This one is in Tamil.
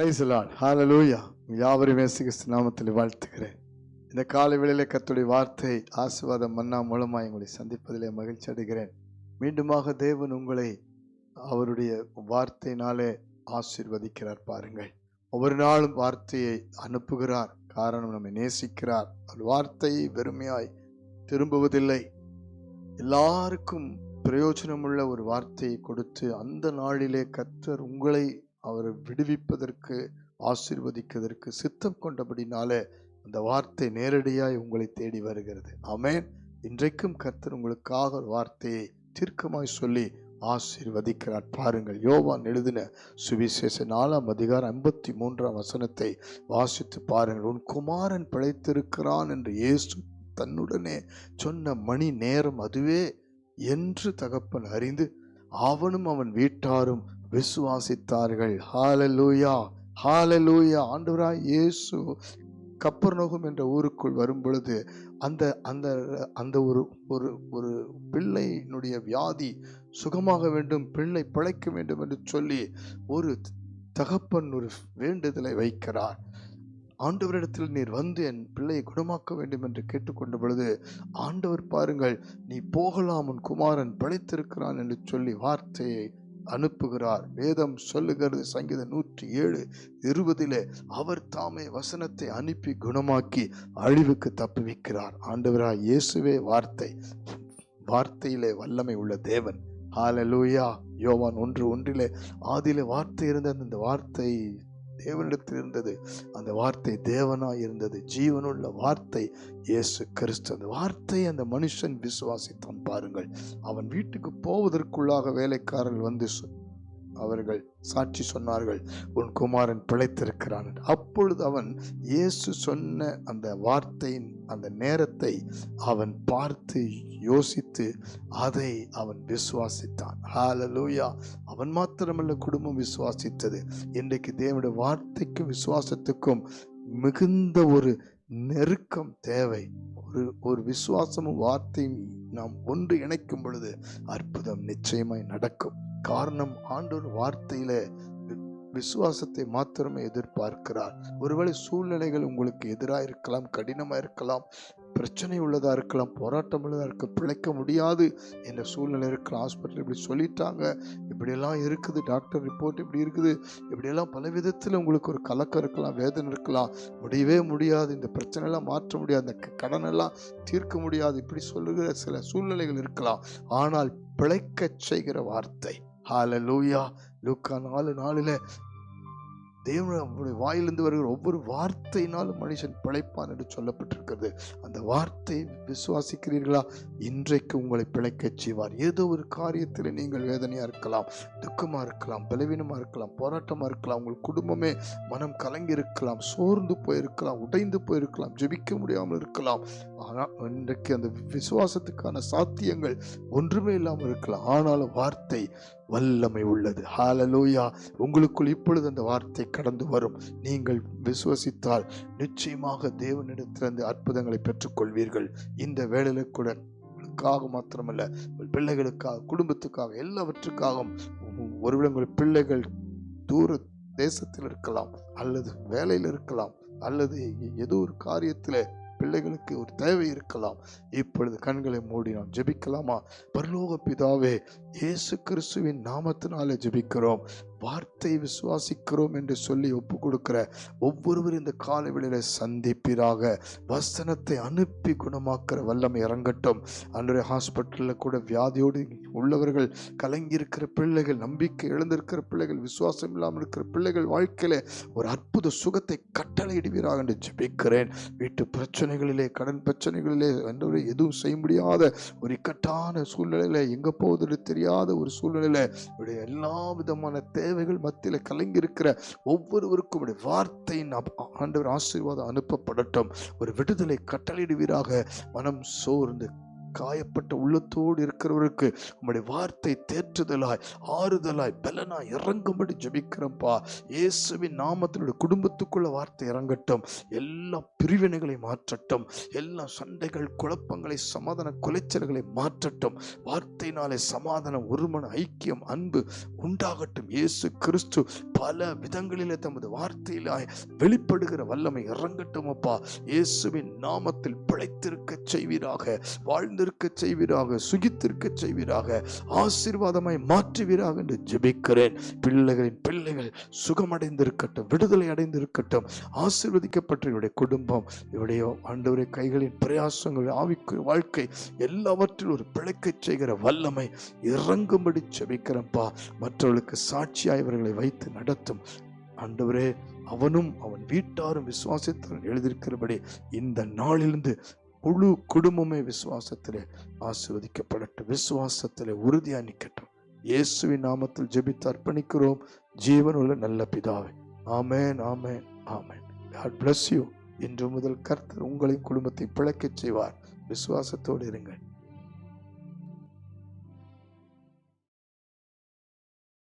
பிரைஸ் லார்ட் ஹாலலூயா யாவரும் இயேசுகிறிஸ்து நாமத்தில் வாழ்த்துகிறேன். இந்த காலை வேளையிலே கத்துடைய வார்த்தை ஆசீர்வாதம் மன்னா மூலமாக உங்களை சந்திப்பதிலே மகிழ்ச்சி அடைகிறேன். மீண்டுமாக தேவன் உங்களை அவருடைய வார்த்தையினாலே ஆசீர்வதிக்கிறார் பாருங்கள். ஒவ்வொரு நாளும் வார்த்தையை அனுப்புகிறார். காரணம் நம்மை நேசிக்கிறார். அவர் வார்த்தையை வெறுமையாய் திரும்புவதில்லை. எல்லாருக்கும் பிரயோஜனமுள்ள ஒரு வார்த்தையை கொடுத்து அந்த நாளிலே கத்தர் உங்களை அவர் விடுவிப்பதற்கு ஆசீர்வதிப்பதற்கு சித்தம் கொண்டபடினாலே அந்த வார்த்தை நேரடியாய் உங்களை தேடி வருகிறது. ஆமேன். இன்றைக்கும் கர்த்தர் உங்களுக்காக ஒரு வார்த்தையை தீர்க்கமாய் சொல்லி ஆசீர்வதிக்கிறார். பாருங்கள் யோவான் எழுதின சுவிசேஷ நாலாம் அதிகாரம் ஐம்பத்தி மூன்றாம் வசனத்தை வாசித்து பாருங்கள். உன் குமாரன் பிழைத்திருக்கிறான் என்று இயேசு தன்னுடனே சொன்ன மணி நேரம் அதுவே என்று தகப்பன் அறிந்து அவனும் அவன் வீட்டாரும் விசுவாசித்தார்கள். ஹாலலூயா ஹாலலூயா ஆண்டவராய் இயேசு கப்பர்நோகம் என்ற ஊருக்குள் வரும் பொழுது அந்த அந்த அந்த ஒரு ஒரு ஒரு பிள்ளையினுடைய வியாதி சுகமாக வேண்டும் பிள்ளை பிழைக்க வேண்டும் என்று சொல்லி ஒரு தகப்பன் ஒரு வேண்டுதலை வைக்கிறார். ஆண்டவரிடத்தில் நீர் வந்து என் பிள்ளையை குணமாக்க வேண்டும் என்று கேட்டுக்கொண்ட பொழுது ஆண்டவர் பாருங்கள் நீ போகலாம் உன் குமாரன் பிழைத்திருக்கிறான் என்று சொல்லி வார்த்தையை அனுப்புகிறார். வேதம் சொல்லுகிறது சங்கீதம் நூற்றி ஏழு இருபதிலே அவர் தாமே வசனத்தை அனுப்பி குணமாக்கி அழிவுக்கு தப்புவிக்கிறார். ஆண்டவராய் இயேசுவே வார்த்தை வார்த்தையிலே வல்லமை உள்ள தேவன். ஹalleluya யோவான் ஒன்று ஒன்றிலே ஆதியிலே வார்த்தை இருந்த அந்த வார்த்தை தேவனிடத்தில் இருந்தது. அந்த வார்த்தை தேவனாய் இருந்தது. ஜீவனுள்ள வார்த்தை இயேசு கிறிஸ்து. அந்த வார்த்தை அந்த மனுஷன் விசுவாசித்தான் பாருங்கள். அவன் வீட்டுக்கு போவதற்குள்ளாக வேலைக்காரர்கள் வந்து அவர்கள் சாட்சி சொன்னார்கள் உன் குமாரன் பிழைத்திருக்கிறான். அப்பொழுது அவன் இயேசு சொன்ன அந்த வார்த்தையின் அந்த நேரத்தை அவன் பார்த்து யோசித்து அதை அவன் விசுவாசித்தான். ஹாலலூயா அவன் மாத்திரமல்ல குடும்பம் விசுவாசித்தது. இன்றைக்கு தேவனுடைய வார்த்தைக்கும் விசுவாசத்துக்கும் மிகுந்த ஒரு நெருக்கம் தேவை. ஒரு ஒரு விசுவாசமும் வார்த்தையும் நாம் ஒன்று இணைக்கும் பொழுது அற்புதம் நிச்சயமாய் நடக்கும். காரணம் ஆண்டோர் வார்த்தையில விசுவாசத்தை மாத்திரமே எதிர்பார்க்கிறார். ஒருவேளை சூழ்நிலைகள் உங்களுக்கு எதிராக இருக்கலாம் கடினமாக இருக்கலாம் பிரச்சனை உள்ளதாக இருக்கலாம் போராட்டம் உள்ளதாக இருக்க பிழைக்க முடியாது என்ற சூழ்நிலை இருக்கலாம். ஹாஸ்பிட்டல் இப்படி சொல்லிட்டாங்க இப்படியெல்லாம் இருக்குது டாக்டர் ரிப்போர்ட் இப்படி இருக்குது இப்படியெல்லாம் பல விதத்தில் உங்களுக்கு ஒரு கலக்கம் இருக்கலாம் வேதனை இருக்கலாம். முடியவே முடியாது இந்த பிரச்சனையெல்லாம் மாற்ற முடியாது இந்த க- கடனெல்லாம் தீர்க்க முடியாது இப்படி சொல்லுகிற சில சூழ்நிலைகள் இருக்கலாம். ஆனால் பிழைக்கச் செய்கிற வார்த்தை. ஹalleluya. லூக்கா நாலு நாளில் தேவனுடைய வாயிலிருந்து வருகிற ஒவ்வொரு வார்த்தையினாலும் மனுஷன் பிழைப்பான் என்று சொல்லப்பட்டிருக்கிறது. அந்த வார்த்தை விசுவாசிக்கிறீர்களா? இன்றைக்கு உங்களை பிழைக்கச் செய்வார். ஏதோ ஒரு காரியத்தில் நீங்கள் வேதனையாக இருக்கலாம் துக்கமாக இருக்கலாம் பலவீனமாக இருக்கலாம் போராட்டமாக இருக்கலாம் உங்கள் குடும்பமே மனம் கலங்கி இருக்கலாம் சோர்ந்து போயிருக்கலாம் உடைந்து போயிருக்கலாம் ஜெபிக்க முடியாமல் இருக்கலாம். ஆனால் இன்றைக்கு அந்த விசுவாசத்துக்கான சாத்தியங்கள் ஒன்றுமே இல்லாமல் இருக்கலாம். ஆனாலும் வார்த்தை வல்லமை உள்ளது. ஹாலலூயா உங்களுக்குள் இப்பொழுது அந்த வார்த்தை கடந்து வரும். நீங்கள் விசுவசித்தால் நிச்சயமாக தேவனிடத்திலிருந்து அற்புதங்களை பெற்றுக்கொள்வீர்கள். இந்த வேளையில கூட உங்களுக்காக மாத்திரமல்ல பிள்ளைகளுக்காக குடும்பத்துக்காக எல்லாவற்றுக்காகவும் ஒரு உங்கள் பிள்ளைகள் தூர தேசத்தில் இருக்கலாம் அல்லது வேலையில் இருக்கலாம் அல்லது ஏதோ ஒரு காரியத்தில் பிள்ளைகளுக்கு ஒரு தேவை இருக்கலாம். இப்பொழுது கண்களை மூடி நாம் ஜெபிக்கலாமா? பரலோக பிதாவே இயேசு கிறிஸ்துவின் நாமத்தினாலே ஜெபிக்கிறோம். வார்த்தை விசுவாசிக்கிறோம் என்று சொல்லி ஒப்பு கொடுக்கிற ஒவ்வொருவர் இந்த காலவெளியில சந்திப்பீராக. வசனத்தை அனுப்பி குணமாக்குற வல்லமை இறங்கட்டும். அன்றைய ஹாஸ்பிட்டலில் கூட வியாதியோடு உள்ளவர்கள் கலங்கியிருக்கிற பிள்ளைகள் நம்பிக்கை எழுந்திருக்கிற பிள்ளைகள் விசுவாசம் இல்லாமல் இருக்கிற பிள்ளைகள் வாழ்க்கையில ஒரு அற்புத சுகத்தை கட்டளையிடுவீராக என்று ஜெபிக்கிறேன். வீட்டு பிரச்சனைகளிலே கடன் பிரச்சனைகளிலே என்றவரை எதுவும் செய்ய முடியாத ஒரு இக்கட்டான சூழ்நிலையில எங்க போவதற்கு தெரியாத ஒரு சூழ்நிலையில எல்லா விதமான தேவைகள் மத்தியில் கலங்கி இருக்கிற ஒவ்வொருவருக்கும் வார்த்தையின் ஆண்டவர் ஆசீர்வாதம் அனுப்பப்படட்டும். ஒரு விடுதலை கட்டளையிடுவீராக. மனம் சோர்ந்து காயப்பட்ட உள்ளத்தோடு இருக்கிறவருக்கு உங்களுடைய வார்த்தை தேற்றுதலாய் ஆறுதலாய் பலனாய் இறங்கும்படி ஜெபிக்கிறோம்ப்பா இயேசுவின் நாமத்தினுடைய குடும்பத்துக்குள்ள வார்த்தை இறங்கட்டும். எல்லா பிரிவினைகளை மாற்றட்டும். எல்லா சண்டைகள் குழப்பங்களை சமாதான குலைச்சல்களை மாற்றட்டும். வார்த்தையினாலே சமாதானம் ஒருமன ஐக்கியம் அன்பு உண்டாகட்டும். இயேசு கிறிஸ்து பல விதங்களிலே தமது வார்த்தையிலாய் வெளிப்படுகிற வல்லமை இறங்கட்டும் அப்பா இயேசுவின் நாமத்தில் பிழைத்திருக்க செய்வீராக. வாழ்ந்திருக்க செய்வீராக சுகித்திருக்க செய்வீராக ஆசீர்வாதமாய் மாற்றுவீராக என்று ஜெபிக்கிறேன். பிள்ளைகளின் பிள்ளைகள் சுகமடைந்திருக்கட்டும் விடுதலை அடைந்திருக்கட்டும் ஆசீர்வதிக்கப்பட்ட இவருடைய குடும்பம் இவருடைய ஆண்டவரை கைகளின் பிரயாசங்கள் ஆவிக்கு வாழ்க்கை எல்லாவற்றிலும் ஒரு பிழைக்கச் செய்கிற வல்லமை இறங்கும்படி செபிக்கிறப்பா மற்றவர்களுக்கு சாட்சியாய் இவர்களை வைத்து நடத்தும். ஆண்டவரே அவனும் அவன் வீட்டாரும் விசுவாசித்தவன் எழுதியிருக்கிறபடி இந்த நாளிலிருந்து முழு குடும்பமே விசுவாசத்தில் ஆசிர்வதிக்கப்படட்டும். விசுவாசத்தில் உறுதியாக நிற்கட்டும் இயேசுவின் நாமத்தில் ஜெபித்து அர்ப்பணிக்கிறோம். ஜீவனுள்ள நல்ல பிதாவே. ஆமேன் ஆமேன் ஆமேன். காட் பிளஸ் யூ இன்று முதல் கர்த்தர் உங்களின் குடும்பத்தை பிழைக்கச் செய்வார். விசுவாசத்தோடு இருங்கள்.